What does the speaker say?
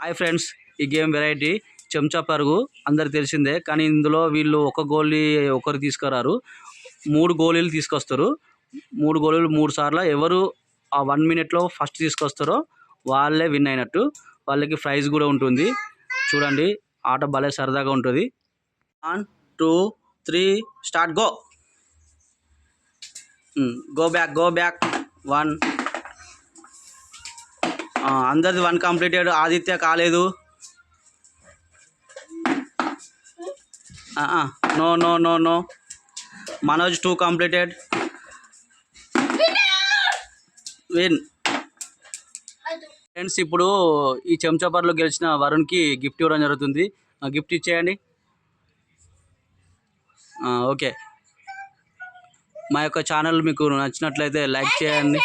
Hi friends ఈ game variety చెంచా పరుగు. అందరికి తెలిసిందే కానీ ఇందులో వీళ్ళు ఒక గోళీ ఒకరు తీసుకురారు. మూడు గోళీలు తీసుకొస్తారు. మూడు గోళీలు మూడు సార్లు ఎవరు ఆ వన్ మినిట్లో ఫస్ట్ తీసుకొస్తారో వాళ్ళే విన్ అయినట్టు. వాళ్ళకి ప్రైజ్ కూడా ఉంటుంది. చూడండి ఆట భలే సరదాగా ఉంటుంది. One two three start go. Go back go back. One అందరిది వన్ కంప్లీటెడ్ ఆదిత్య కాలేదు. No no no no Manoj two completed win friends ఇప్పుడు ఈ చెంచాపర్లో గెలిచిన వరుణ్కి గిఫ్ట్ ఇవ్వడం జరుగుతుంది. గిఫ్ట్ ఇచ్చేయండి. ఓకే. మా యొక్క ఛానల్ మీకు నచ్చినట్లయితే లైక్ చేయండి.